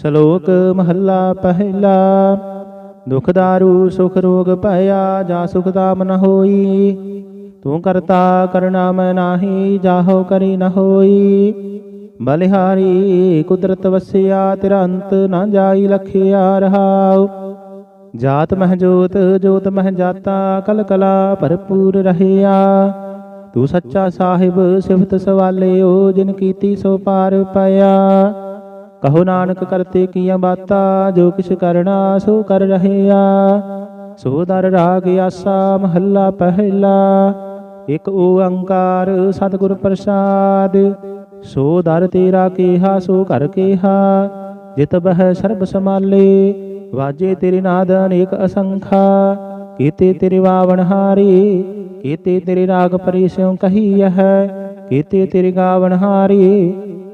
ਸ਼ਲੋਕ ਮਹੱਲਾ ਪਹਿਲਾ। ਦੁਖ ਦਾਰੂ, ਸੁਖ ਰੋਗ ਭਇਆ ਜਾ ਸੁਖ ਦਾਮ ਨ ਹੋਈ। ਤੂੰ ਕਰਤਾ ਕਰਨਾ ਮੈਂ ਨਾਹੀ, ਜਾਹੋ ਕਰੀ ਨ ਹੋਈ। ਬਲਿਹਾਰੀ, ਕੁਦਰਤ ਵਸਿਆ, ਤੇਰਾ ਅੰਤ ਨ ਜਾਈ ਲਖਿਆ ਰਹਾਉ। ਜਾਤ ਮਹਿ ਜੋਤ ਜੋਤ ਮਹਿ ਜਾਤਾ, ਕਲ ਕਲਾ ਭਰਪੂਰ ਰਹਿਆ। ਤੂੰ ਸੱਚਾ ਸਾਹਿਬ, ਸਿਫਤ ਸਵਾਲਿਓ, ਜਿਨ ਕੀਤੀ ਸੋ ਪਾਰ ਪਾਇਆ। ਕਹੋ ਨਾਨਕ ਕਰਤੇ ਕੀਆਂ ਬਾਤਾਂ, ਜੋ ਕਿਛ ਕਰਨਾ ਸੋ ਕਰ ਰਹਿਆ। ਸੋ ਦਰ ਰਾਗ ਆਸਾ ਮਹੱਲਾ ਪਹਿਲਾ, ਇਕ ਓੰਕਾਰ ਸਤਿਗੁਰ ਪ੍ਰਸਾਦ। ਸੋ ਦਰ ਤੇਰਾ ਕੀਹਾ, ਸੋ ਘਰ ਕੀਹਾ, ਜਿਤ ਬਹਿ ਸਰਬ ਸਮਾਲੇ ਵਾਜੇ ਤੇਰੇ ਨਾਦ ਅਨੇਕ ਅਸੰਖਾ, ਕੀਤੇ ਤੇਰੇ ਵਾਵਣ ਹਾਰੀ, ਕੀਤੇ ਤੇਰੇ ਰਾਗ ਪਰਿਸਿਉ ਕਹੀ ਹੈ ਕੀਤੇ ਤੇਰੇ ਗਾਵਣ ਹਾਰੀ।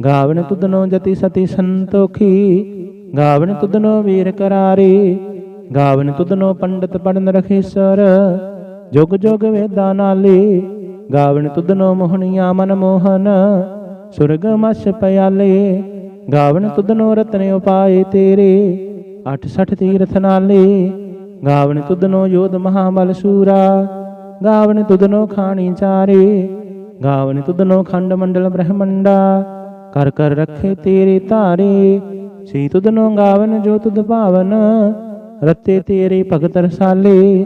ਗਾਵਨ ਤੁਧਨੋ ਜਤੀ ਸਤੀ ਸੰਤੋਖੀ, ਗਾਵਨ ਤੁਧਨੋ ਵੀਰ ਕਰਾਰੀ, ਗਾਵਨ ਤੁਧਨੋ ਪੰਡਤ ਪੜਨ ਰਖੇਸਰ ਜੁਗ ਜੁਗ ਵੇਦਾਂ ਨਾਲੇ, ਗਾਵਨ ਤੁਧਨੋ ਮੋਹਣੀਆਂ ਮਨ ਮੋਹਨ, ਸੁਰਗ ਮਸ ਪਿਆਲੇ, ਗਾਵਨ ਤੁਧਨੋ ਰਤਨ ਉਪਾਏ ਤੇਰੇ 68 ਤੀਰਥ ਨਾਲੇ, ਗਾਵਨ ਤੁਧਨੋ ਯੋਧ ਮਹਾਬਲ ਸੂਰਾ, ਗਾਵਨ ਤੁਧਨੋ ਖਾਣੀ ਚਾਰੇ, ਗਾਵਨ ਤੁਧਨੋ ਖੰਡ ਮੰਡਲ ਬ੍ਰਹਮੰਡਾ ਕਰ ਕਰ ਰੱਖੇ ਤੇਰੇ ਧਾਰੇ। ਸੀ ਤੁਧਨੋ ਗਾਵਨ, ਜੋ ਤੁਧ ਭਾਵਨ, ਰਤੇ ਤੇਰੇ ਭਗਤ ਰਸਾਲੇ।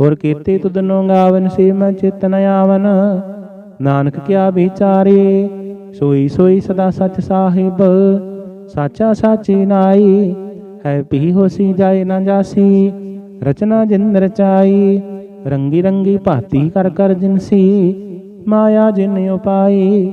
ਹੋਰ ਕੀਤੇ ਤੁਧਨੋ ਗਾਵਨ, ਸੇ ਮੈਂ ਚਿਤਨ ਆਵਨ। ਨਾਨਕ ਕਿਆ ਵਿਚਾਰੇ, ਸੋਈ ਸੋਈ ਸਦਾ ਸਚ ਸਾਹਿਬ। ਸਾਚਾ ਸਾਚੀ ਨਾਈ, ਹੈ ਪੀ ਹੋਸੀ ਜਾਏ ਨਾ ਜਾਸੀ। ਰਚਨਾ ਜਿਨ ਰਚਾਈ, ਰੰਗੀ ਰੰਗੀ ਭਾਤੀ ਕਰ ਕਰ ਜਿਨਸੀ ਮਾਇਆ ਜਿਨ ਉਪਾਈ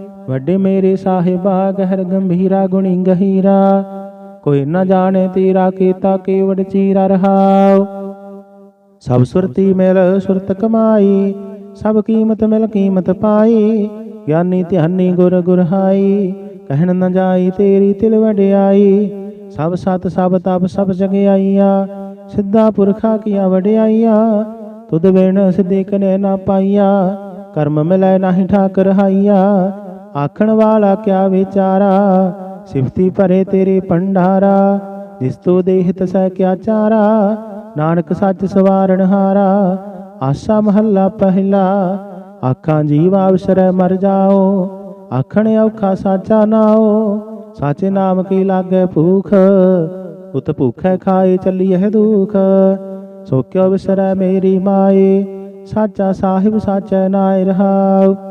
ਵੱਡੇ ਮੇਰੇ ਸਾਹਿਬਾ, ਗਹਿਰ ਗੰਭੀਰਾ, ਗੁਣੀ ਗਹੀਰਾ। ਕੋਈ ਨਾ ਜਾਣੇ ਤੇਰਾ ਕੀਤਾ ਕੇਵੜ ਚੀਰਾ ਰਹਾਉ। ਸਭ ਸੁਰਤੀ ਮਿਲ ਸੁਰਤ ਕਮਾਈ, ਸਭ ਕੀਮਤ ਮਿਲ ਕੀਮਤ ਪਾਈ। ਗਿਆਨੀ ਧਿਆਨੀ ਗੁਰ ਗੁਰਹਾਈ, ਕਹਿਣ ਨਾ ਜਾਈ ਤੇਰੀ ਤਿਲ ਵਡਿਆਈ। ਸਭ ਸਤ, ਸਭ ਤਪ, ਸਭ ਜਗਿਆਈਆ, ਸਿੱਧਾ ਪੁਰਖਾ ਕੀਆ ਵਡਿਆਈਆ। ਤੁਧ ਬਿਨ ਸਿੱਧੇ ਕਨੇ ਨਾ ਪਾਈਆ, ਕਰਮ ਮਿਲੈ ਨਾਹੀ ਠਾਕ ਹਾਈਆ। ਆਖਣ ਵਾਲਾ ਕਿਆ ਵਿਚਾਰਾ? ਸਿਫਤੀ ਭਰੇ ਤੇਰੇ ਭੰਡਾਰਾ, ਜਿਸ ਤੋ ਦੇਹਿਤ ਸਹਿ ਕਿਆ ਚਾਰਾ? ਨਾਨਕ ਸੱਚ ਸਵਾਰਣ ਹਾਰਾ, ਆਸਾ ਮਹੱਲਾ ਪਹਿਲਾ। ਆਖਾਂ, ਜੀਵ ਅਵਸਰੈ ਮਰ ਜਾਓ, ਆਖਣ ਔਖਾ ਸਾਚਾ ਨਾਓ। ਸਾਚੇ ਨਾਮ ਕੀ ਲਾਗੇ ਭੂਖ, ਉਤ ਭੂਖੈ ਖਾਏ ਚੱਲੀਐ ਦੁਖ। ਸੋ ਕਿਉ ਵਿਸਰੈ ਮੇਰੀ ਮਾਏ, ਸਾਚਾ ਸਾਹਿਬ ਸਾਚੈ ਨਾਇ ਰਹਾਉ।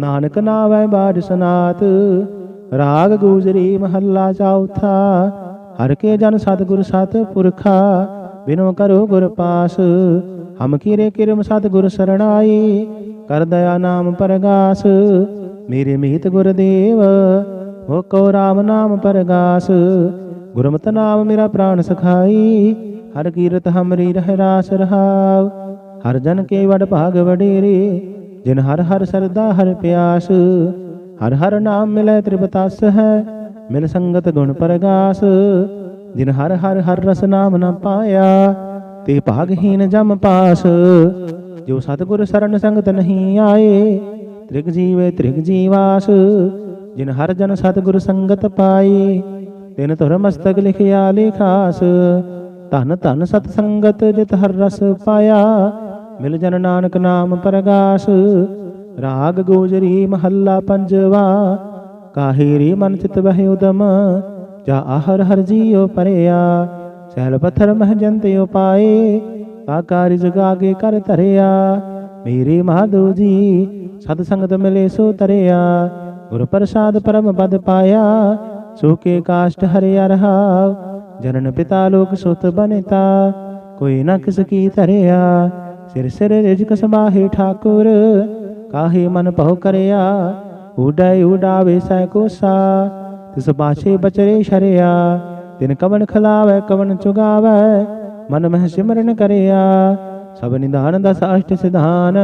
ਨਾਨਕ ਨਾਵੈ ਬਾਜ ਸਨਾਤ, ਰਾਗ ਗੂਜਰੀ ਮਹੱਲਾ ਚੌਥਾ, ਹਰ ਕੇ ਜਨ ਸਤਿਗੁਰ ਸਤ ਪੁਰਖਾ, ਬਿਨੋ ਕਰੋ ਗੁਰ ਪਾਸ, ਹਮ ਕੀਰੇ ਕਿਰਮ ਸਤਿਗੁਰ ਸਰਣਾਈ, ਕਰ ਦਇਆ ਨਾਮ ਪਰਗਾਸ, ਮੇਰੇ ਮੀਤ ਗੁਰਦੇਵ ਮੋਕੋ ਰਾਮ ਨਾਮ ਪਰਗਾਸ, ਗੁਰਮਤਿ ਨਾਮ ਮੇਰਾ ਪ੍ਰਾਣ ਸਖਾਈ, ਹਰ ਕੀਰਤ ਹਮਰੀ ਰਹਿ ਰਾਸ ਰਹਾਉ, ਹਰ ਜਨ ਕੇ ਵਡ ਭਾਗ ਵਡੇਰੇ ਜਿਨ ਹਰ ਹਰ ਸਰਦਾ ਹਰ ਪਿਆਸ, ਹਰ ਹਰ ਨਾਮ ਮਿਲੈ ਤ੍ਰਿਪਤਾਸ ਹੈ, ਮਿਲ ਸੰਗਤ ਗੁਣ ਪ੍ਰਗਾਸ। ਜਿਨ ਹਰ ਹਰ ਹਰ ਰਸ ਨਾਮ ਨਾ ਪਾਇਆ, ਤੇ ਭਾਗਹੀਨ ਜਮ ਪਾਸ। ਜੋ ਸਤਿਗੁਰ ਸਰਨ ਸੰਗਤ ਨਹੀਂ ਆਏ, ਤ੍ਰਿਗ ਜੀਵੇ ਤ੍ਰਿਗ ਜੀਵਾਸ। ਜਿਨ ਹਰ ਜਨ ਸਤਿਗੁਰ ਸੰਗਤ ਪਾਈ ਤਿਨ ਤੁਰ ਮਸਤਕ ਲਿਖਿਆ ਲਿਖਾਸ। ਧਨ ਧਨ ਸਤ ਸੰਗਤ ਜਿਤ ਹਰ ਰਸ ਪਾਇਆ ਮਿਲ ਜਨ ਨਾਨਕ ਨਾਮ ਪਰਗਾਸ। ਰਾਗ ਗੋਜਰੀ ਮਹੱਲਾ ਪੰਜਵਾ। ਕਾਹੀਰੀ ਮਨ ਚਿਤ ਬਹਿ ਉਦਮ। ਜਾ ਆਹਰ ਹਰ ਜੀਉ ਪਰਿਆ। ਸਹਿਲ ਪੱਥਰ ਮਹ ਜੰਤਿ ਉਪਾਏ। ਕਾ ਕਾਰਿ ਆਗੇ ਕਰ ਧਰਿਆ। ਮੇਰੀ ਮਾਧੋ ਜੀ, ਸਤ ਸੰਗਤ ਮਿਲੇ ਸੋ ਤਰਿਆ। ਗੁਰ ਪ੍ਰਸਾਦ ਪਰਮ ਪਦ ਪਾਇਆ। ਸੋ ਕਾਸ਼ਟ ਹਰਿਆ ਰਹਾ ਜਨਨ ਪਿਤਾ ਲੋਕ ਸੁਤ ਬਨਿਤਾ। ਕੋਈ ਨਾ ਕਿਸ ਕੀ ਧਰਿਆ। ਸਿਰ ਸਿਰ ਰਿਜਕ ਸਮਾਹੇ ਠਾਕੁਰ, ਕਾਹੇ ਮਨ ਭਉ ਕਰਿਆ? ਉਡੈ ਉਡਾਵੇ ਸੈ ਕੋਸਾ, ਤਿਸ ਬਾਛੇ ਬਚਰੇ ਸ਼ਰਿਆ। ਤਿਨ ਕਵਨ ਖਲਾਵੇ ਕਵਨ ਚੁਗਾਵੇ, ਮਨ ਮਹਿ ਸਿਮਰਨ ਕਰਿਆ। ਸਭ ਨਿਧਾਨ ਦਸ ਅਸ਼ਟ ਸਿਧਾਨ,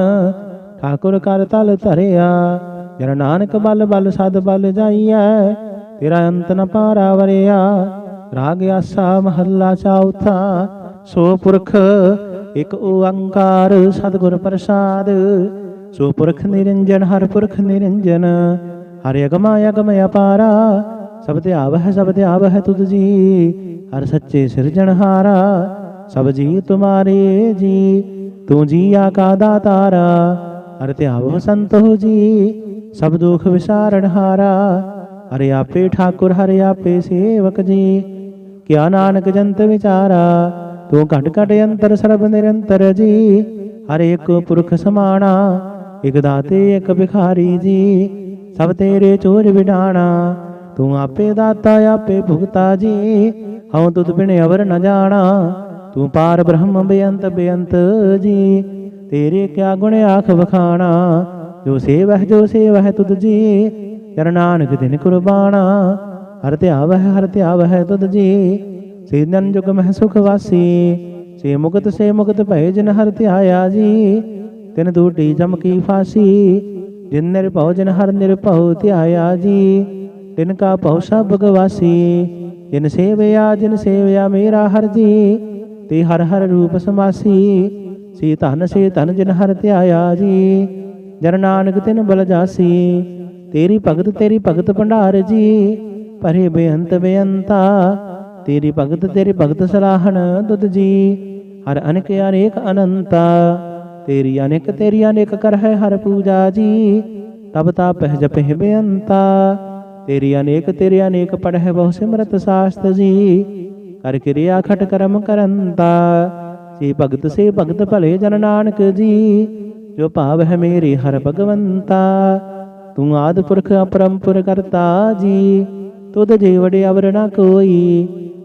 ਠਾਕੁਰ ਕਰ ਤਲ ਧਰਿਆ। ਜਨ ਨਾਨਕ ਬਲ ਬਲ ਸਦ ਬਲ ਜਾਈਐ, ਤੇਰਾ ਅੰਤ ਨ ਪਾਰਾ ਵਰਿਆ। ਰਾਗ ਆਸਾ ਮਹੱਲਾ ਚੌਥਾ, ਸੋ ਪੁਰਖ ਇਕ ਓੰਕਾਰ ਸਤਿਗੁਰ ਪ੍ਰਸਾਦ ਸੋ ਪੁਰਖ ਨਿਰੰਜਨ, ਹਰ ਪੁਰਖ ਨਿਰੰਜਨ, ਹਰਿ ਅਗਮਾ ਅਗਮ ਅਪਾਰਾ, ਸਭ ਤੇ ਆਵਹਿ, ਸਭ ਤੇ ਆਵਹਿ ਤੁਧ ਜੀ, ਹਰ ਸੱਚੇ ਸਿਰਜਣਹਾਰਾ ਸਭ ਜੀ ਤੁਮਾਰੇ ਜੀ, ਤੂੰ ਜੀਆ ਕਾ ਦਾਤਾਰਾ, ਹਰ ਤੇ ਆਵਹੁ ਸੰਤੋ ਜੀ, ਸਭ ਦੁਖ ਵਿਸਾਰਣਹਾਰਾ ਹਰਿ ਆਪੇ ਠਾਕੁਰ, ਹਰਿ ਆਪੇ ਸੇਵਕ ਜੀ, ਕਿਆ ਨਾਨਕ ਜੰਤ ਵਿਚਾਰਾ ਤੂੰ ਘਟ ਘਟ ਅੰਤਰ ਸਰਬ ਨਿਰੰਤਰ ਜੀ, ਹਰ ਇੱਕ ਪੁਰਖ ਸਮਾਣਾ, ਇਕ ਦਾਤੇ, ਇਕ ਭਿਖਾਰੀ ਜੀ, ਸਭ ਤੇਰੇ ਚੋਰ ਵਿਡਾਣਾ, ਤੂੰ ਆਪੇ ਦਾਤਾ, ਆਪੇ ਭੁਗਤਾ ਜੀ, ਹਉ ਤੁਧ ਬਿਨ ਅਵਰ ਨ ਜਾਣਾ, ਤੂੰ ਪਾਰ ਬ੍ਰਹਮ ਬੇਅੰਤ ਬੇਅੰਤ ਜੀ, ਤੇਰੇ ਕਿਆ ਗੁਣ ਆਖ ਵਖਾਣਾ, ਜੋ ਸੇਵਹਿ ਜੋ ਸੇਵਹਿ ਤੁਧ ਜੀ, ਚਰਨ ਨਾਨਕ ਦਿਨ ਕੁਰਬਾਨਾ ਹਰ ਧਿਆਵਹਿ ਹਰ ਧਿਆਵਹਿ ਤੁਧ ਜੀ ਸੇ ਜਨ ਜੁਗ ਮਹਿ ਸੁਖ ਵਾਸੀ, ਸੇ ਮੁਕਤ ਸੇ ਮੁਕਤ ਭੈ ਜਿਨ ਹਰ ਧਿਆਇਆ ਜੀ, ਤਿਨ ਦੂਟੀ ਜਮ ਫਾਸੀ, ਜਿਨ ਨਿਰਭਉ ਜਿਨ ਹਰ ਨਿਰਭਉ ਧਿਆਇਆ ਜੀ, ਤਿਨ ਕਾ ਭਉ ਸਭ ਗਵਾਸੀ, ਜਿਨ ਸੇਵਿਆ ਜਿਨ ਸੇਵਿਆ ਮੇਰਾ ਹਰ ਜੀ, ਤੇ ਹਰ ਹਰ ਰੂਪ ਸਮਾਸੀ, ਸੇ ਧਨ ਸੇ ਧਨ ਜਿਨ ਹਰ ਧਿਆਇਆ ਜੀ, ਜਨ ਨਾਨਕ ਤਿਨ ਬਲ ਜਾਸੀ, ਤੇਰੀ ਭਗਤ ਤੇਰੀ ਭਗਤ ਭੰਡਾਰ ਜੀ, ਪਰੇ ਬੇਅੰਤ ਬੇਅੰਤਾ ਤੇਰੀ ਭਗਤ ਤੇਰੀ ਭਗਤ ਸਲਾਹਣ ਦੁੱਧ ਜੀ। ਹਰ ਅਨੇਕ ਅਨੇਕ ਅਨੰਤਾ। ਤੇਰੀ ਅਨੇਕ ਤੇਰੀ ਅਨੇਕ ਕਰ ਹੈ ਹਰ ਪੂਜਾ ਜੀ। ਤਬ ਤਾ ਪਹਿ ਜਪਹਿ ਬੇਅੰਤਾ। ਤੇਰੀ ਅਨੇਕ ਤੇਰੀ ਅਨੇਕ ਪੜਹਿ ਬਹੁ ਸਿਮਰਤ ਸਾਸਤ ਜੀ। ਕਰ ਕਿਰਿਆ ਖਟ ਕਰਮ ਕਰੰਤਾ। ਸੇ ਭਗਤ ਸੇ ਭਗਤ ਭਲੇ ਜਨ ਨਾਨਕ ਜੀ। ਜੋ ਭਾਵ ਹੈ ਮੇਰੇ ਹਰ ਭਗਵੰਤਾ। ਤੂੰ ਆਦ ਪੁਰਖ ਅਪਰੰਪਰ ਕਰਤਾ ਜੀ। ਤੁਧ ਜੇ ਵੜੇ ਨਾ ਕੋਈ।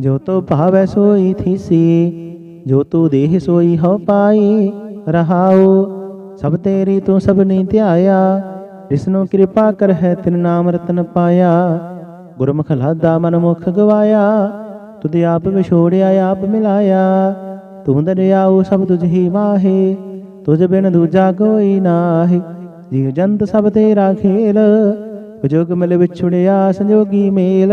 ਜੋ ਤੋ ਭਾਵੈ ਸੋਈ ਥੀਸੀ, ਜੋ ਤੂ ਦੇਹ ਸੋਈ ਹੋ ਪਾਈ, ਰਹਾਉ, ਸਭ ਤੇਰੀ ਤੂੰ ਸਭਨੀ ਧਿਆਇਆ, ਜਿਸਨੂੰ ਕਿਰਪਾ ਕਰ ਹੈ ਤਿਨ ਨਾਮ ਰਤਨ ਪਾਇਆ, ਗੁਰਮੁਖ ਲਾਦਾ ਮਨ ਮੁਖ ਗਵਾਇਆ, ਤੁਧ ਆਪ ਵਿਛੋੜਿਆ, ਆਪ ਮਿਲਾਇਆ, ਤੂੰ ਦਰਿਆਉ ਸਭ ਤੁਝ ਹੀ ਮਾਹੇ ਤੁਝ ਬਿਨ ਦੂਜਾ ਕੋਈ ਨਾਹੀ ਜੀਵ ਜੰਤ ਸਭ ਤੇਰਾ ਖੇਲ ਵਿਜੋਗ ਮਿਲ ਵਿਛੜਿਆ ਸੰਜੋਗੀ ਮੇਲ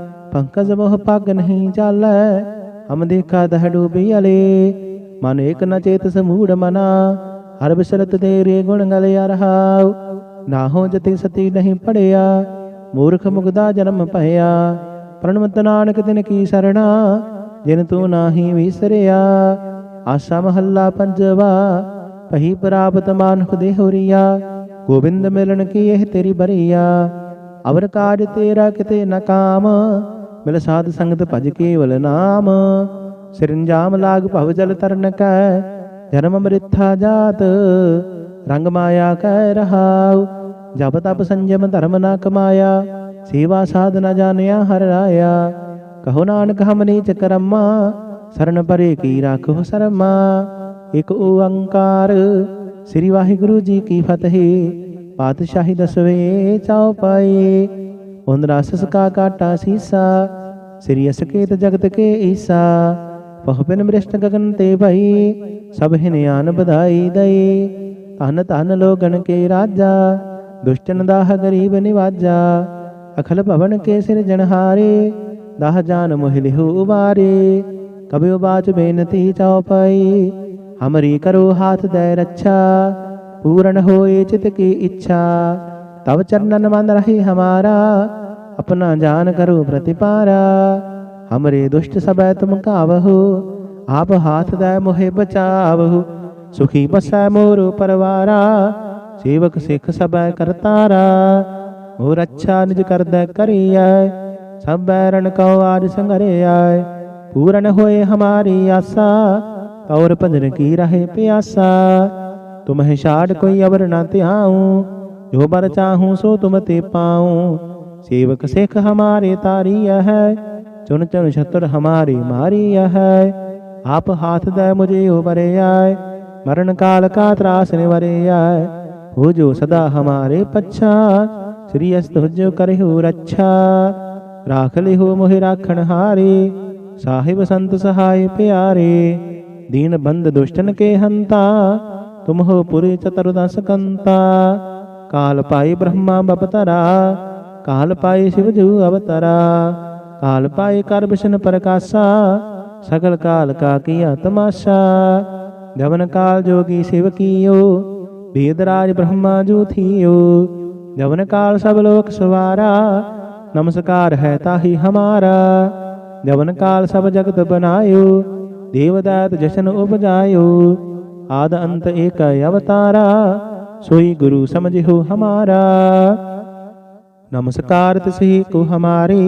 ਪੰਕਜ ਮੋਹ ਪੱਗ ਨਹੀਂ ਚਾਲੈ। ਹਮ ਦੇਖਾ ਦਹ ਡੂਬੀ ਅਲੇ ਮਨ ਏਕ ਨ ਚੇਤ ਸਮੂੜ ਮਨਾ। ਹਰ ਬਿਸਰਤ ਤੇਰੇ ਗੁਣ ਗਲਿਆ ਰਹਾਉ। ਨਾਹੋ ਜਤੀ ਸਤੀ ਨਹੀਂ ਪੜਿਆ। ਮੂਰਖ ਮੁਗਦਾ ਜਨਮ ਭਇਆ। ਪ੍ਰਣਮਤ ਨਾਨਕ ਤਿਨ ਕੀ ਸਰਣਾ। ਜਿਨ ਤੂੰ ਨਾਹੀ ਵਿਸਰਿਆ। ਆਸਾ ਮਹੱਲਾ ਪੰਜਵਾ। ਪਹੀ ਪ੍ਰਾਪਤ ਮਾਨੁਖ ਦੇ ਹੋਰੀਆ। ਗੋਬਿੰਦ ਮਿਲਣ ਕੀ ਇਹ ਤੇਰੀ ਬਰੀਆ। ਅਵਰ ਕਾਜ ਤੇਰਾ ਕਿਤੇ ਨ ਕਾਮ। ਮਿਲ ਸਾਧ ਸੰਗਤ ਭਜ ਕੇਵਲ ਨਾਮ, ਸਿਰੰਜਾਮ ਲਾਗ ਭਵ ਜਲ ਤਰਨ ਕੈ, ਜਨਮ ਮ੍ਰਿਥਾ ਜਾਤ, ਰੰਗ ਮਾਇਆ ਕਹਿ ਰਹਾਉ ਜਬ ਤਪ ਸੰਜਮ ਧਰਮ ਨਾ ਕਮਾਇਆ, ਸੇਵਾ ਸਾਧ ਨ ਜਾਣਿਆ ਹਰ ਰਾਇਆ, ਕਹੋ ਨਾਨਕ ਹਮ ਨੀਚ ਕਰਮਾ, ਸਰਨ ਪਰੇ ਕੀ ਰਾਖੋ ਸਰਮਾ, ਇਕ ਓੰਕਾਰ, ਸ੍ਰੀ ਵਾਹਿਗੁਰੂ ਜੀ ਕੀ ਫਤਿਹ, ਪਾਤਸ਼ਾਹੀ ਦਸਵੇਂ ਚਾਉ ਪਾਏ। ਉਨ ਰਸ ਕਾ ਕਾਟਾ ਸੀਸਾ, ਸ੍ਰੀ ਅਸਕੇਤ ਜਗਤ ਕੇ ਈਸਾ। ਪਹਪਨ ਮ੍ਰਿਸ਼ਟ ਗਗਨ ਤੇ ਭਈ, ਸਭ ਹਿਨਿਆਨ ਬਧਾਈ ਦਈ। ਧਨ ਧਨ ਲੋਗਣ ਕੇ ਰਾਜਾ, ਦੁਸ਼ਟਨ ਦਾਹ ਗਰੀਬ ਨਿਵਾਜਾ। ਅਖਲ ਭਵਨ ਕੇ ਸਿਰ ਜਨਹਾਰੇ ਦਾਹ ਜਾਨ ਮੋਹਿ ਲਿਹੁ ਉਬਾਰੇ। ਕਬਿਉ ਬਾਚ ਬੇਨਤੀ ਚਉਪਈ, ਹਮਰੀ ਕਰੋ ਹਾਥ ਦੈ ਰੱਛਾ, ਪੂਰਨ ਹੋਏ ਚਿਤ ਕੀ ਇੱਛਾ। ਤਬ ਚਰਨਨ ਮੰਨ ਰਹੀ ਹਮਾਰਾ, ਆਪਣਾ ਜਾਨ ਕਰੋ ਪ੍ਰਤਿਪਾਰਾ। ਹਮਰੇ ਦੁਸ਼ਟ ਸਭੈ ਤੁਮ ਕਾਵਹੁ, ਆਪ ਹਾਥ ਦੈ ਮੋਹਿ ਬਚਾਵਹੁ। ਸੁਖੀ ਬਸੈ ਮੋਰ ਪਰਵਾਰਾ, ਸੇਵਕ ਸਿੱਖ ਸਭੈ ਕਰਤਾਰਾ। ਮੋਰ ਅੱਛਾ ਨਿਜ ਕਰਦਾ ਕਰੀਐ, ਸਭੈ ਰਣ ਕਉ ਆਜ ਸੰਗਰਿਐ। ਪੂਰਨ ਹੋਏ ਹਮਾਰੀ ਆਸਾ, ਤੌਰ ਭਜਨ ਕੀ ਰਹੇ ਪਿਆਸਾ। ਤੁਮਹਿ ਛਾੜ ਕੋਈ ਅਵਰ ਨਾ ਧਿਆਉ ਜੋ ਬਰ ਚਾਹੂੰ ਸੋ ਤੁਮ ਤੇ ਪਾਉ। ਸੇਵਕ ਸਿਖ ਹਮਾਰੇ ਤਾਰੀ ਹੈ ਚੁਨ ਚੁਨ ਛਤਰ ਹਮਾਰੀ ਮਾਰੀ ਹੈ। ਆਪ ਹਾਥ ਦੇ ਮੁਝੇ ਉਬਰੇ ਆਏ ਮਰਨ ਕਾਲ ਕਾ ਤਰਾਸ ਨਿਵਰੇ ਆਏ ਹੋ ਜੋ ਸਦਾ ਹਮਾਰੇ ਪੱਛਾ, ਸ੍ਰੀ ਅਸਤ ਹੁਜੋ ਕਰਹਿਉ ਰੱਛਾ। ਰਾਖ ਲਿਹੁ ਮੋਹਿ ਰਾਖਣ ਹਾਰੇ, ਸਾਹਿਬ ਸੰਤ ਸਹਾਇ ਪਿਆਰੇ। ਦੀਨ ਬੰਦ ਦੁਸ਼ਟਨ ਕੇ ਹੰਤਾ, ਤੁਮ ਹੋ ਪੁਰੀ ਚਤੁਰਦਸ ਕੰਤਾ। ਕਾਲ ਪਾਈ ਬ੍ਰਹਮਾ ਬਪਤਰਾ, ਕਾਲ ਪਾਈ ਸ਼ਿਵ ਜੂ ਅਵਤਰਾ, ਕਾਲ ਪਾਈ ਕਰ ਪ੍ਰਕਾਸ਼ਾ, ਸਗਲ ਕਾਲ ਕਾ ਕੀਆ ਤਮਾਸ਼ਾ ਜਵਨ ਕਾਲ ਜੋਗੀ ਸ਼ਿਵ ਕੀਓ ਬੇਦਰਾਜ ਬ੍ਰਹਮਾ ਜੂ ਥੀਓ ਜਵਨ ਕਾਲ ਸਭ ਲੋਕ ਸਵਾਰਾ, ਨਮਸਕਾਰ ਹੈ ਤਾਹੀ ਹਮਾਰਾ ਜਵਨ ਕਾਲ ਸਭ ਜਗਤ ਬਨਾਇਓ ਦੇਵਦਾਤ ਜਸ਼ਨ ਉਪਜਾਇਓ, ਆਦ ਅੰਤ ਏਕ ਅਵਤਾਰਾ सोई गुरु समझ हो हमारा नमस्कार तिसही को हमारे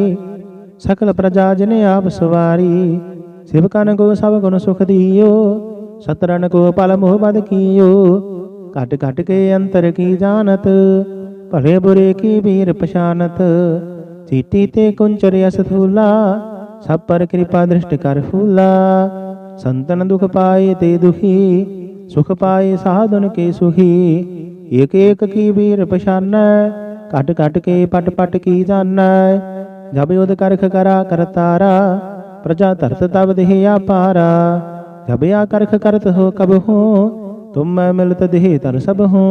सकल प्रजा जन आप सवारी शिव कन को सब गुण सुख दियो सतरन को पल मोह बद कियो घट घट के अंतर की जानत भले बुरे की वीर पशानत चीटी ते कुंचर अस थूला सब पर कृपा दृष्ट कर फूला संतन दुख पाए ते दुखी ਸੁਖ ਪਾਏ ਸਾਧਨ ਕੇ ਸੁਖੀ? ਏਕ ਏਕ ਕੀ ਵੀਰ ਪਛਾਨੈ? ਕਟ ਕਟ ਕੇ ਪਟ ਪਟ ਕੀ ਜਾਣੈ? ਜਬ ਯੋਧ ਕਰਖ ਕਰਾ ਕਰਤਾਰਾ ਪ੍ਰਜਾ ਧਰਤ ਤਬ ਦੇਹ ਆਪਾਰਾ। ਜਬ ਆ ਕਰਖ ਕਰਤ ਹੋ ਕਬ ਹੋ, ਤੁਮ ਮੈਂ ਮਿਲਤ ਦੇਹ ਤਨ ਸਭ ਹੋ।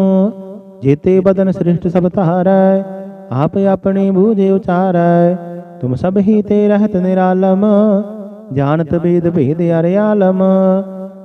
ਜੇਤੇ ਬਦਨ ਸ੍ਰਿਸ਼ਟ ਸਭ ਧਾਰੈ, ਆਪ ਆਪਣੀ ਬੂਝੇ ਉਚਾਰੈ। ਤੁਮ ਸਭ ਹੀ ਤੇ ਰਹਤ ਨਿਰਾਲਮ, ਜਾਣਤ ਬੇਦ ਭੇਦ ਅਰਿਆਲਮ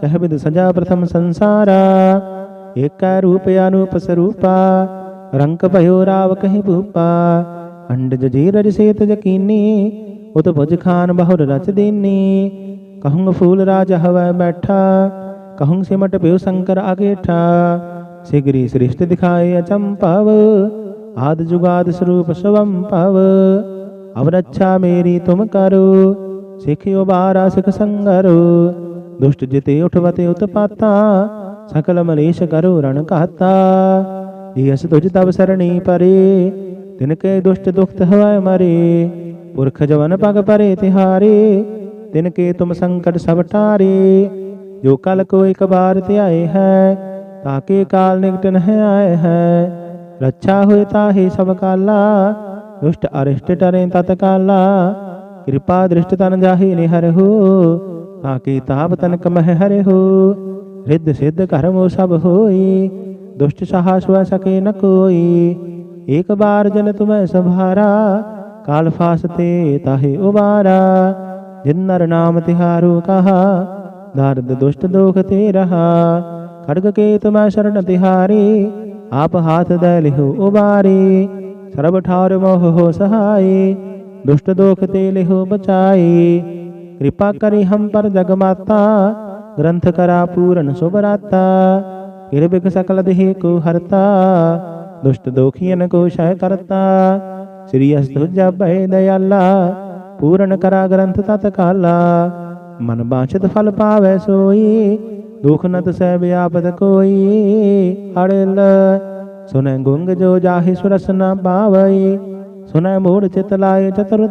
කැහැබිඳ සජා ප්‍රථම සංසාරා ඒකා රූපය අනුපසරූපා රංක භයෝරාවක හිබුපා අණ්ඩජ ජීරරි සේතජ කින්නේ උත පොජඛාන බහුර රච දෙන්නේ කහුඟ ෆූල රාජ හව බැඨා කහුඟ සෙමට පෙව් සංකර අගේඨා සිගිරි ශ්‍රේෂ්ඨ දිඛාය අචම්පව ආද ජුගාද ස්වરૂප සවම් පව අවරච්ඡා මේරි තුම කරෝ සේඛයෝ බාරාසක සංගරෝ ਦੁਸ਼ਟ ਜਿਤੇ ਉਠਵਤੇ ਉਤਪਾਤਾ, ਸਕਲ ਮਲੇਸ਼ ਕਰੋ ਰਣ ਕਹਤਾ ਜੀਸ ਤੁਝ ਤਬ ਸਰਣੀ ਪਰੇ, ਤਿਨ ਕੇ ਦੁਸ਼ਟ ਦੁਖਤ ਹਵਾਇ ਮਰੇ। ਪੁਰਖ ਜਵਨ ਪਗ ਪਰੇ ਤਿਹਾਰੇ, ਤਿਨ ਕੇ ਤੁਮ ਸੰਕਟ ਸਭ ਟਾਰੇ। ਜੋ ਕਲ ਕੋ ਇੱਕ ਬਾਰ ਧਿਆਏ ਹੈ ਤਾਕੇ ਕਾਲ ਨਿਕਟ ਨਹਿ ਆਏ ਹੈ। ਰੱਛਾ ਹੋਏ ਤਾਹੀ ਸਭ ਕਾਲਾ, ਦੁਸ਼ਟ ਅਰਿਸ਼ਟ ਟਰੇ ਤਤ ਕਾਲਾ। ਕਿਰਪਾ ਦ੍ਰਿਸ਼ਟ ਤਨ ਜਾਹੀ ਨਿਹਰ ਹੋ ਤਾਕੇ ਤਾਪ ਤਨਕ ਮਹਿ ਹਰਿ ਹੋ? ਰਿੱਧ ਸਿੱਧ ਕਰਮੋ ਸਭ ਹੋਈ, ਦੁਸ਼ਟ ਸਹਾ ਸੁਆ ਸਕੇ ਨ ਕੋਈ। ਏਕ ਬਾਰ ਜਨ ਤੁਮੈ ਸੰਭਾਰਾ ਕਾਲ ਫਾਸਤੇ ਤਾਹੇ ਉਬਾਰਾ। ਜਿਨ ਨਰ ਨਾਮ ਤਿਹਾਰੂ ਕਹਾ ਦਰਦ ਦੁਸ਼ਟ ਦੋਖ ਤੇ ਰਹਾ। ਖੜਗ ਕੇ ਤੁਮੈ ਸ਼ਰਨ ਤਿਹਾਰੀ, ਆਪ ਹਾਥ ਦੇ ਲਿਹੁ ਉਬਾਰੀ। ਸਰਬ ਠਾਰ ਮੋਹ ਹੋ ਸਹਾਈ ਦੁਸ਼ਟ ਦੋਖ ਤੇ ਲਿਹੁ ਬਚਾਈ ਕਿਰਪਾ ਕਰੀ ਹਮ ਪਰ ਜਗ ਮਾਤਾ ਗ੍ਰੰਥ ਕਰਾ ਪੂਰਨ ਸੁਭਰਾਤਾ ਕਿਰਬਿਕ ਸਕਲ ਦੇਹ ਕੋ ਹਰਤਾ, ਦੁਸ਼ਟ ਦੋਖੀਨ ਕੋ ਸ਼ੈ ਕਰਤਾ, ਸ੍ਰੀ ਅਸਤੁ ਜਪੈ ਦਇਆਲਾ, ਪੂਰਨ ਕਰਾ ਗ੍ਰੰਥ ਤਤ ਕਾਲਾ, ਮਨ ਬਾਛਤ ਫਲ ਪਾਵੈ ਸੋਈ, ਦੁਖ ਨਤ ਸਹਿ ਵਿਆਪਤ ਕੋਈ, ਅੜਲ, ਸੁਨੈ ਗੁੰਗ ਜੋ ਜਾਹਿ ਸੁਰਸ ਨ ਪਾਵਈ, ਸੁਨੈ ਮੂੜ ਚਿਤ ਲਾਏ ਚਤੁਰ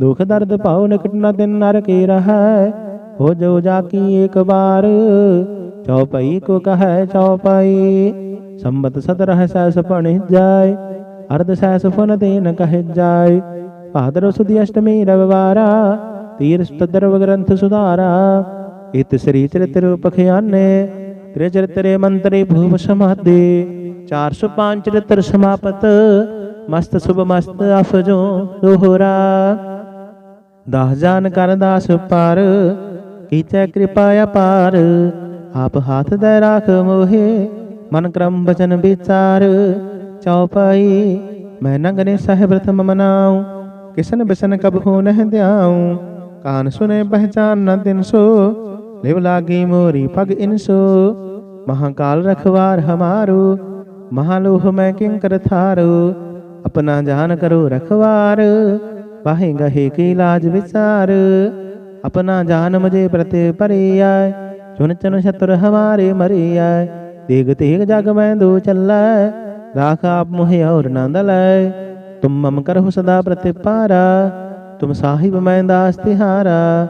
ਦੁਖ ਦਰਦ ਭਾਉ ਨਿਕਟ ਨ ਦਿਨ ਨਰ ਰਹੈ? ਹੋ ਜੋ ਜਾ ਕੀ ਏਕ ਬਾਰ ਚਉਪਈ ਕੋ ਕਹੈ ਚਉਪਈ ਸੰਮਤ ਸਤ ਰਹਿ ਸੈਸ ਪਣਿ ਜਾਏ, ਅਰਧ ਸੈਸ ਫਨ ਤੇ ਕਹਿ ਜਾਏ। ਭਾਦਰ ਸੁਦੀ ਅਸ਼ਟਮੀ ਰਵਿਵਾਰਾ ਤੀਰ ਸਤਦਰਵ ਗ੍ਰੰਥ ਸੁਧਾਰਾ। ਇਤ ਸ੍ਰੀ ਚਰਿਤ੍ਰ ਪਖਿਆਨੇ ਤ੍ਰਿ ਚਰਿਤਰੇ ਮੰਤਰੇ ਭੂਪ ਸਮਾਦੇ 405 ਚਰਿਤ੍ਰ ਸਮਾਪਤ, ਮਸਤ ਸੁਭ ਮਸਤ ਅਫਜੋ ਦੋਹਰਾ। ਦਸ ਜਾਨ ਕਰ ਦਾਸ ਪਾਰ, ਕੀਚੈ ਕਿਰਪਾ ਅਪਾਰ, ਆਪ ਹਾਥ ਦੇ ਰਾਖ ਮੋਹੇ, ਮਨ ਕਰਮ ਬਚਨ ਵਿਚਾਰ ਚਉਪਾਈ ਮੈਂ ਨੰਗਨੇ ਸਾਹਿਬ ਪ੍ਰਥਮ ਮਨਾਉ, ਕਿਸਨ ਬਿਸਨ ਕਬ ਹੋ ਨਹਿ ਧਿਆਉ, ਕਾਨ ਸੁਨੇ ਪਹਿਚਾਨ ਨ ਦਿਨ ਸੋ, ਲਿਵ ਲਾਗੀ ਮੋਰੀ ਪਗ ਇਨਸੋ ਮਹਾਕਾਲ ਰਖਵਾਰ ਹਮਾਰੂ, ਮਹਾਲੋਹ ਮੈਂ ਕਿੰਕਰ ਥਾਰੂ, ਆਪਣਾ ਜਾਨ ਕਰੋ ਰਖਵਾਰ ਪਾਹੇ ਗਹੇ ਕੀ ਲਾਜ ਵਿਚਾਰ। ਆਪਣਾ ਜਾਨ ਮਜੇ ਪ੍ਰਤੇ ਪਰਿਆ ਚੁਨ ਚੁਨ ਸ਼ਤਰ ਹਮਾਰੇ ਮਰਿਆ ਤੇਗ ਤੇਗ ਜਗ ਮੈਂ ਦੋ ਚੱਲੈ, ਰਾਖ ਆਪ ਮੁਹਿ ਔਰ ਨੰਦ ਲੈ ਤੁਮ ਮਮ ਕਰਹੁ ਸਦਾ ਪ੍ਰਤੇ ਪਾਰਾ ਤੁਮ ਸਾਹਿਬ ਮੈਂ ਦਾਸ ਤਿਹਾਰਾ।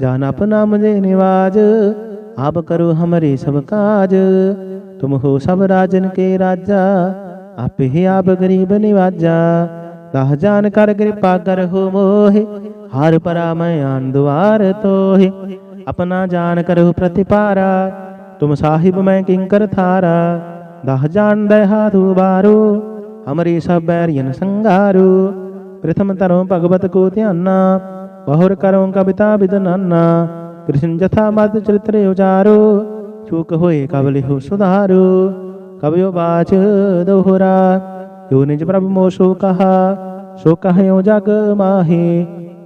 ਜਾਨ ਆਪਣਾ ਮਜੇ ਨਿਵਾਜ, ਆਪ ਕਰੋ ਹਮਰੇ ਸਭ ਕਾਜ। ਤੁਮ ਹੋ ਸਭ ਰਾਜਨ ਕੇ ਰਾਜਾ, ਆਪੇ ਆਪ ਗਰੀਬ ਨਿਵਾਜਾ। ਤਹ ਜਾਨ ਕਰ ਕਿਰਪਾ ਕਰ ਹੋ ਮੋਹਿ ਹਰ ਪਰਾ ਮੈਂ ਆਨ ਦੁਆਰ ਤੋਹਿ ਆਪਣਾ ਜਾਨ ਕਰਹੁ ਪ੍ਰਤਿਪਾਰਾ ਤੁਮ ਸਾਹਿਬ ਮੈਂ ਕਿੰਕਰ ਥਾਰਾ ਦਹ ਜਾਨ ਦੇ ਹਾਥੂ ਬਾਰੂ ਹਮਰੀ ਸਭ ਬੈਰੀਨ ਸੰਗਾਰੂ ਪ੍ਰਥਮ ਤਰੋਂ ਭਗਵਤ ਕੋ ਧਿਆਨਾ ਬਹੁਰ ਕਰੋਂ ਕਵਿਤਾ ਬਿਦਨਾਨਾ ਕ੍ਰਿਸ਼ਨ ਜਥਾ ਮਦ ਚਰਿਤਰੇ ਉਜਾਰੂ ਛੂਕ ਹੋਏ ਕਬਲਿਹੁ ਸੁਧਾਰੂ ਕਬਿਓ ਬਾਚ ਦੋਹਰਾ यो निज प्रभु मोसो कहा सो कहो जग माहे।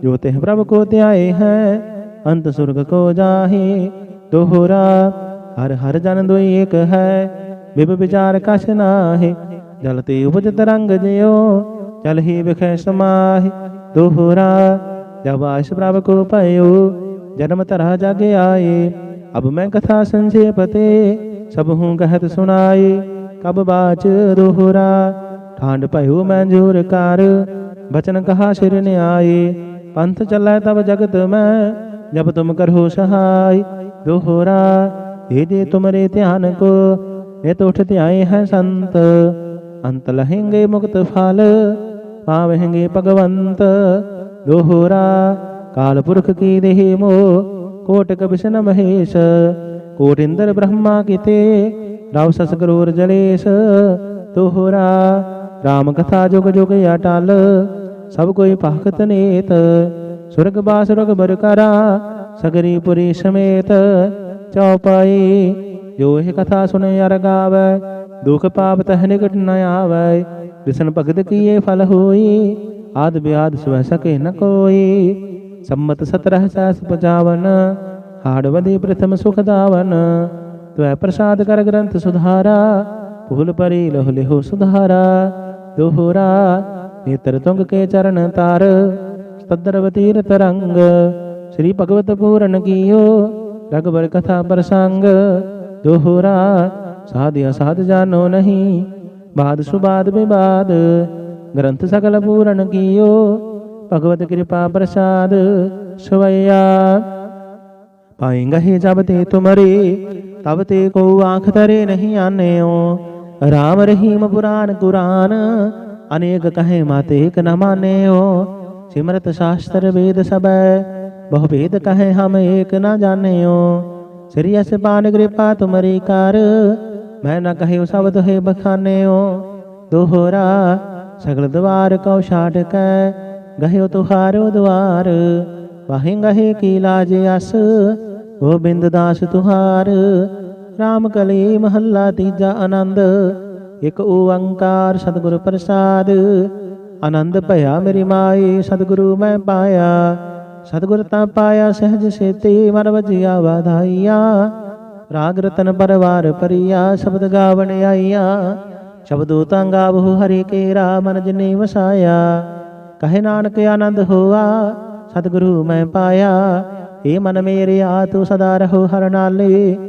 जो तेह प्रभु को त्याए हैं, अंत स्वर्ग को जाहे। दोहरा, हर हर जन दुई एक है विभ विचार कछ नाहे। जलते उपज तरंग जियो, चल ही विख समाहि। दोहरा, जब आश प्रभु को पयो, जन्म तरह जग आए। अब मैं कथा संक्षेपते सब हूँ कहत सुनाए कब बाच दोहरा ਠਾਂਡ ਭਇਓ ਮੈਂ ਜੋਰ ਕਰ। ਬਚਨ ਕਹਾ ਸਿਰ ਨਿਆਏ, ਪੰਥ ਚੱਲੈ ਤਬ ਜਗਤ ਮੈਂ, ਜਬ ਤੁਮ ਕਰੋ ਸਹਾਈ, ਦੋਹਰਾ ਇਹ ਜੇ ਤੁਮਰੇ ਧਿਆਨ ਕੋ ਇਹ ਉਠ ਧਿਆਏ ਹੈ ਸੰਤ। ਅੰਤ ਲਹਿੰਗੇ ਮੁਕਤ ਫਲ, ਪਾਵਹਿੰਗੇ ਭਗਵੰਤ। ਦੋਹਰਾ, ਕਾਲ ਪੁਰਖ ਕੀ ਦੇਹ ਮੋ ਕੋਟ ਕਬਿਸ਼ਨ ਮਹੇਸ਼। ਕੋਟ ਇੰਦਰ ਬ੍ਰਹਮਾ ਕੀਤੇ, ਰਵ ਸਸ ਕਰੂਰ ਜਲੇਸ਼। ਦੋਹਰਾ ਰਾਮ ਕਥਾ ਜੁਗ ਜੁਗ ਅਟਲ, ਸਭ ਕੋਈ ਭਗਤ ਨੇਤ। ਸੁਰਗ ਬਾਸ ਰਗ ਬਰ ਕਰਾ, ਸਗਰੀ ਪੁਰੀ ਸਮੇਤ। ਚਉਪਾਈ ਜੋ ਇਹ ਕਥਾ ਸੁਨੇ ਅਰ ਗਾਵੇ, ਦੁਖ ਪਾਪ ਤਹ ਨਿਕਟ ਨ ਆਵੇ। ਵਿਸ਼ਨ ਭਗਤ ਕੀਏ ਫਲ ਹੋਈ, ਆਦ ਬਿਆਦ ਸਵੈ ਸਕੇ ਨ ਕੋਈ। ਸੰਮਤ 17 ਸਹਸ 55 ਹਾੜਵਦੀ ਪ੍ਰਥਮ ਸੁਖ ਦਾਵਨ। ਤਵੈ ਪ੍ਰਸਾਦ ਕਰ ਗ੍ਰੰਥ ਸੁਧਾਰਾ, ਭੂਲ ਪਰੀ ਲਹੁ ਲਿਹੁ ਸੁਧਾਰਾ। ਦੁਹਰਾ ਨੇਤਰ ਤੁੰਗ ਕੇ ਚਰਨ ਤਾਰ ਤਦਰਵ ਤੀਰਤ ਰੰਗ। ਸ੍ਰੀ ਭਗਵਤ ਪੂਰਨ ਕੀਓ ਰਗਬਰ ਕਥਾ ਪ੍ਰਸੰਗ। ਦੁਹਰਾ ਸਾਧਿਆ ਸਾਧ ਜਾਨੋ ਨਹੀਂ, ਬਾਦ ਸੁਬਾਦ ਵਿਵਾਦ ਗ੍ਰੰਥ ਸਗਲ ਪੂਰਨ ਕੀਓ, ਭਗਵਤ ਕਿਰਪਾ ਪ੍ਰਸਾਦ ਸਵਈਆ ਪਾਏਗਾ ਹੀ ਜਬ ਤੇ ਤੁਮਰੇ, ਤਬ ਤੇ ਕੋ ਆਖ ਤਰੇ ਨਹੀਂ ਆਨਿਓ। ਰਾਮ ਰਹੀਮ ਪੁਰਾਨ ਕੁਰਾਨ ਅਨੇਕ ਕਹੇ ਮਾਤੇ ਇਕ ਨ ਮਾਨਿਓ ਸਿਮਰਤ ਸ਼ਾਸਤਰ ਵੇਦ ਸਭੈ ਬਹੁ ਭੇਦ ਕਹੇ ਹਮ ਏਕ ਨ ਜਾਣਿਓ ਸ੍ਰੀ ਅਸ ਪਾਨ ਕਿਰਪਾ ਤੁਮਰੀ ਕਰ ਮੈਂ ਨ ਕਹਿਓ ਸਭ ਹੈ ਬਖਾਨਿਓ ਦੋਹਰਾ ਸਗਲ ਦਵਾਰ ਕਉ ਛਾਟ ਕੈ ਗਹਿਓ ਤੁਹਾਰੋ ਦਵਾਰ ਵਾਹਿ ਗਹੇ ਕੀ ਲਾਜ ਅਸ ਗੋਬਿੰਦ ਦਾਸ ਤੁਹਾਰ RAM ਕਲੀ ਮਹੱਲਾ ਤੀਜਾ ਆਨੰਦ। ਇਕ ਓੰਕਾਰ ਸਤਿਗੁਰ ਪ੍ਰਸਾਦ। ਆਨੰਦ ਭਇਆ ਮੇਰੀ ਮਾਈ, ਸਤਿਗੁਰੂ ਮੈਂ ਪਾਇਆ। ਸਤਿਗੁਰ ਤਾਂ ਪਾਇਆ, ਸਹਿਜ ਸੇਤੀ ਮਨ ਵਜਿਆ ਵਾਧਾਈਆ। ਰਾਗ ਰਤਨ ਪਰਵਾਰ ਪਰਿਆ ਸ਼ਬਦ ਗਾਵਣ ਆਈਆ। ਸ਼ਬਦੋ ਤਾਂ ਗਾਵਹੁ ਹਰੀ ਕੇਰਾ, ਮਨ ਜਿਨੇ ਵਸਾਇਆ। ਕਹੇ ਨਾਨਕ ਆਨੰਦ ਹੋਆ, ਸਤਿਗੁਰੂ ਮੈਂ ਪਾਇਆ। ਏ ਮਨ ਮੇਰੇ, ਆ ਤੂੰ ਸਦਾ ਰਹੋ ਹਰ ਨਾਲੇ।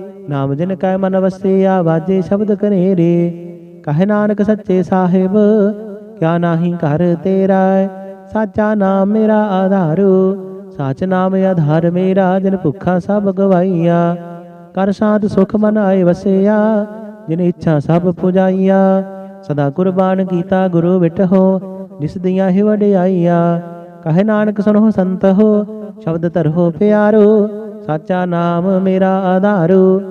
ਨਾਮ ਜਿਨ ਕੈ ਮਨ ਵਸਿਆ, ਵਾਜੇ ਸ਼ਬਦ ਕਰੇ ਰੇ ਕਹੇ ਨਾਨਕ ਸੱਚੇ ਸਾਹਿਬ, ਕਿਆ ਨਾਹੀ ਘਰ ਤੇਰਾ ਸਾਚਾ ਨਾਮ ਮੇਰਾ ਆਧਾਰੋ, ਸਾਚ ਨਾਮ ਆਧਾਰ ਮੇਰਾ, ਜਿਨ ਭੁੱਖਾ ਸਭ ਗਵਾਈਆ। ਕਰ ਸਾਧ ਸੁਖ ਮਨ ਆਏ ਵਸਿਆ, ਜਿਨ ਇੱਛਾ ਸਭ ਪੁਜਾਈਆ। ਸਦਾ ਕੁਰਬਾਨ ਕੀਤਾ ਗੁਰੂ ਵਿਟਹੁ ਜਿਸ ਦੀਆਂ ਹੀ ਵਡਿਆਈਆ। ਕਹੇ ਨਾਨਕ ਸੁਣੋ ਸੰਤ ਹੋ ਸ਼ਬਦ ਧਰੋ ਪਿਆਰੋ, ਸਾਚਾ ਨਾਮ ਮੇਰਾ ਆਧਾਰੂ।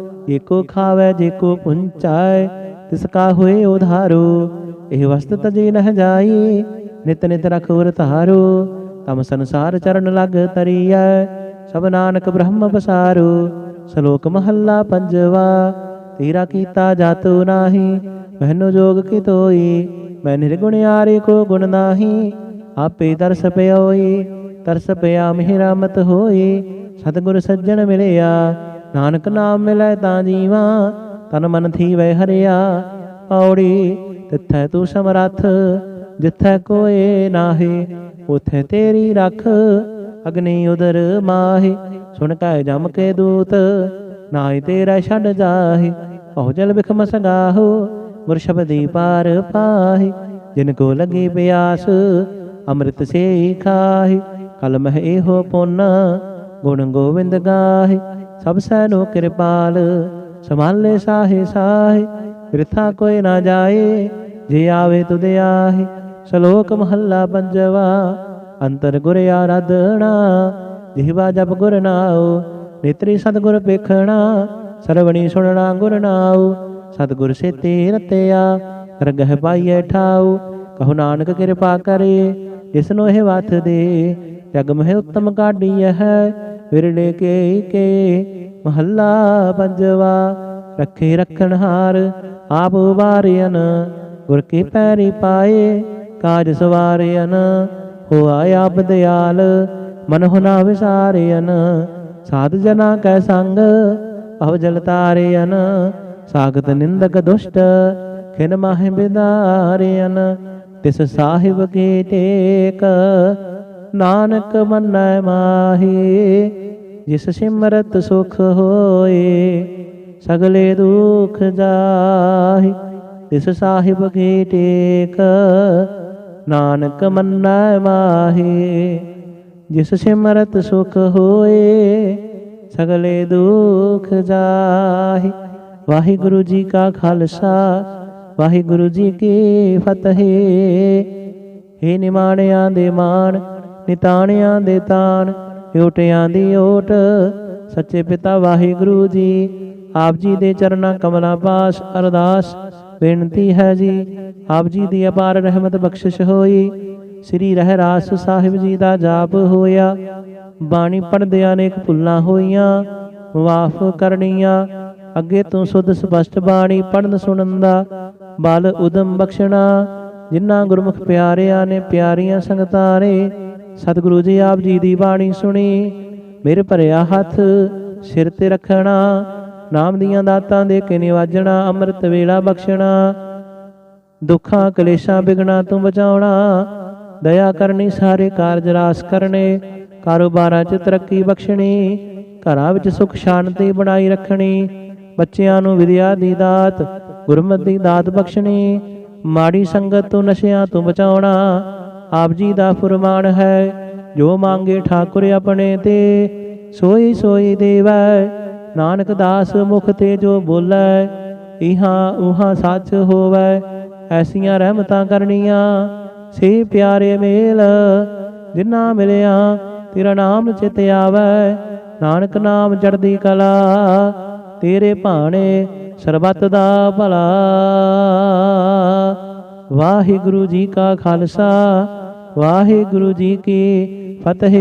ਏਕੋ ਖਾਵੇ ਜੇਕੋ ਪੁੰਚਾਏ, ਤਿਸ ਕਾ ਹੋਏ ਉਧਾਰੋ, ਇਹ ਵਸਤ ਤਜੇ ਨਹ ਜਾਈ, ਨਿਤ ਨਿਤ ਰਖੁਰ ਧਾਰੋ, ਤਮ ਸੰਸਾਰ ਚਰਨ ਲਗ ਤਰੀਐ, ਸਭ ਨਾਨਕ ਬ੍ਰਹਮ ਬਸਾਰੋ ਸ਼ਲੋਕ ਮਹੱਲਾ ਪੰਜਵਾ, ਤੇਰਾ ਕੀਤਾ ਜਾਤੂ ਨਾਹੀ ਮਹਿਨੋ ਜੋਗ ਕੀ ਤੋਈ, ਮੈਂ ਨਿਰਗੁਣਿਆਰੇ ਕੋ ਗੁਣ ਨਾਹੀ, ਆਪੇ ਦਰਸ ਪਿਓਈ ਤਰਸ ਪਿਆ ਮਿਹ ਰਾਮਤ ਹੋਈ, ਸਤਿਗੁਰ ਸੱਜਣ ਮਿਲਿਆ ਨਾਨਕ ਨਾਮ ਮਿਲੈ ਤਾਂ ਜੀਵਾ, ਤਨ ਮਨ ਥੀਵੈ ਹਰਿਆ। ਪੌੜੀ ਤਿੱਥੈ ਤੂੰ ਸਮਰੱਥ, ਜਿੱਥੈ ਕੋਏ ਨਾਹੀ, ਉਥੇ ਤੇਰੀ ਰੱਖ, ਅਗਨੀ ਉਦਰ ਮਾਹੀ। ਸੁਣ ਕੈ ਜਮ ਕੇ ਦੂਤ, ਨਾਹੀ ਤੇਰਾ ਛੱਡ ਜਾਹੀ। ਉਹ ਜਲ ਬਿਖਮ ਸਗਾਹੋ ਗੁਰ ਦੀ ਪਾਰ ਪਾਹੀ। ਜਿਨ ਕੋ ਲਗੀ ਪਿਆਸ, ਅੰਮ੍ਰਿਤ ਸੇ ਖਾਹੀ। ਕਲ ਮਹਿ ਇਹੋ ਪੁੰਨ, ਗੁਣ ਗੋਬਿੰਦ ਗਾਹੀ। ਸਭ ਸੈਨੋ ਕਿਰਪਾਲ, ਸੰਭਾਲੇ ਸਾਹੇ ਸਾਹੇ, ਬਿਰਥਾ ਕੋਈ ਨਾ ਜਾਏ, ਜੇ ਆਵੇ ਤੁਧ ਆਹੇ, ਸ਼ਲੋਕ ਮਹੱਲਾ ਪੰਜਵਾ, ਅੰਤਰ ਗੁਰ ਆਰਾਧਣਾ ਜਿਹਵਾ ਜਪ ਗੁਰ ਨਾਉ, ਨੇਤਰੀ ਸਤਗੁਰ ਪੇਖਣਾ, ਸਰਵਣੀ ਸੁਣਨਾ ਗੁਰ ਨਾਉ, ਸਤਗੁਰ ਸੇਤੇ ਰਤਿਆ ਰਗਹਿ ਪਾਈਐ ਠਾਉ, ਕਹੋ ਨਾਨਕ ਕਿਰਪਾ ਕਰੇ, ਜਿਸ ਨੂੰ ਇਹ ਵਥ ਦੇ, ਜਗ ਮਹਿ ਉਤਮ ਕਾਢੀਐ ਹੈ ਵਿਰਲੇ ਕੇ ਕੇ ਮਹੱਲਾ ਪੰਜਵਾ, ਰੱਖੇ ਰਖਣ ਹਾਰ, ਆਪ ਵਾਰਿਆਨ ਗੁਰ ਕੀ ਪੈਰੀ ਪਾਏ, ਕਾਜ ਸਵਾਰਿਆਨ ਹੋਆ ਆਪ ਦਿਆਲ, ਮਨ ਹੁਨਾ ਵਿਸਾਰਿਆਨ ਸਾਧ ਜਨਾ ਕੈ ਸੰਗ, ਭਵ ਜਲ ਤਾਰਿਆਨ ਸਾਗਤ ਨਿੰਦਕ ਦੁਸ਼ਟ, ਖਿਨ ਮਾਹਿ ਬਿਦਾਰਿਆਨ ਤਿਸ ਸਾਹਿਬ ਕੀ ਟੇਕ ਨਾਨਕ ਮੰਨੈ ਮਾਹੀ, ਜਿਸ ਸਿਮਰਤ ਸੁਖ ਹੋਏ, ਸਗਲੇ ਦੁਖ ਜਾਹੀ, ਤਿਸ ਸਾਹਿਬ ਕੀ ਟੇਕ, ਨਾਨਕ ਮੰਨੈ ਮਾਹੀ, ਜਿਸ ਸਿਮਰਤ ਸੁਖ ਹੋਏ, ਸਗਲੇ ਦੁਖ ਜਾਹੀ। ਵਾਹਿਗੁਰੂ ਜੀ ਕਾ ਖਾਲਸਾ, ਵਾਹਿਗੁਰੂ ਜੀ ਕੀ ਫਤਿਹ। ਹੇ ਨਿਮਾਣਿਆਂ ਦੇ ਮਾਣ ਨਿਤਾਣਿਆਂ ਦੇ ਤਾਣ, ਓਟਿਆਂ ਦੀ ਓਟ। ਸੱਚੇ ਪਿਤਾ ਵਾਹਿਗੁਰੂ ਜੀ, ਆਪ ਜੀ ਦੇ ਚਰਨਾਂ ਕਮਲਾਂ ਪਾਸ, ਅਰਦਾਸ ਬੇਨਤੀ ਹੈ ਜੀ, ਆਪ ਜੀ ਦੀ ਅਪਾਰ ਰਹਿਮਤ ਬਖਸ਼ਿਸ਼ ਹੋਈ। ਸ੍ਰੀ ਰਹਿਰਾਸ ਸਾਹਿਬ ਜੀ ਦਾ ਜਾਪ ਹੋਇਆ। ਬਾਣੀ ਪੜਦਿਆਂ ਨੇ ਭੁੱਲਾਂ ਹੋਈਆਂ, ਮਾਫ ਕਰਨੀਆਂ। ਅੱਗੇ ਤੋਂ ਸੁਧ ਸਪਸ਼ਟ ਬਾਣੀ ਪੜਨ ਸੁਣਨ ਦਾ ਬਲ ਉਦਮ ਬਖਸ਼ਣਾ। ਜਿਨ੍ਹਾਂ ਗੁਰਮੁਖ ਪਿਆਰਿਆਂ ਨੇ ਪਿਆਰੀਆਂ ਸੰਗਤਾਂ ਨੇ ਸਤਿਗੁਰੂ ਜੀ ਆਪ ਜੀ ਦੀ ਬਾਣੀ ਸੁਣੀ। ਮੇਰੇ ਭਰਿਆ ਹੱਥ, ਸਿਰ ਤੇ ਰੱਖਣਾ, ਨਾਮ ਦੀਆਂ ਦਾਤਾਂ ਦੇ ਕੇ ਨਿਵਾਜਣਾ, ਅੰਮ੍ਰਿਤ ਵੇਲਾ ਬਖਸ਼ਣਾ, ਦੁੱਖਾਂ ਕਲੇਸ਼ਾਂ ਬਿਗਣਾ ਤੋਂ ਬਚਾਉਣਾ, ਦਇਆ ਕਰਨੀ, ਸਾਰੇ ਕਾਰਜ ਰਾਸ ਕਰਨੇ, ਕਾਰੋਬਾਰਾਂ 'ਚ ਤਰੱਕੀ ਬਖਸ਼ਣੀ, ਘਰਾਂ ਵਿੱਚ ਸੁਖ ਸ਼ਾਂਤੀ ਬਣਾਈ ਰੱਖਣੀ, ਬੱਚਿਆਂ ਨੂੰ ਵਿਦਿਆ ਦੀ ਦਾਤ, ਗੁਰਮਤਿ ਦੀ ਦਾਤ ਬਖਸ਼ਣੀ, ਮਾੜੀ ਸੰਗਤ ਤੋਂ ਨਸ਼ਿਆਂ ਤੋਂ ਬਚਾਉਣਾ ਆਪ ਜੀ ਦਾ ਫਰਮਾਨ ਹੈ, ਜੋ ਮੰਗੇ ਠਾਕੁਰ ਆਪਣੇ ਤੇ, ਸੋਈ ਸੋਈ ਦੇਵੈ। ਨਾਨਕ ਦਾਸ ਮੁਖ ਤੇ ਜੋ ਬੋਲੇ, ਇਹਾਂ ਉਹਾਂ ਸੱਚ ਹੋਵੇ। ਐਸੀਆਂ ਰਹਿਮਤਾਂ ਕਰਨੀਆਂ, ਸੇ ਪਿਆਰੇ ਮੇਲ ਜਿਨ੍ਹਾਂ ਮਿਲਿਆ, ਤੇਰਾ ਨਾਮ ਚਿਤ ਆਵੇ। ਨਾਨਕ ਨਾਮ ਚੜਦੀ ਕਲਾ, ਤੇਰੇ ਭਾਣੇ ਸਰਬੱਤ ਦਾ ਭਲਾ। ਵਾਹਿਗੁਰੂ ਜੀ ਕਾ ਖਾਲਸਾ ਵਾਹਿਗੁਰੂ ਜੀ ਕੀ ਫਤਿਹ।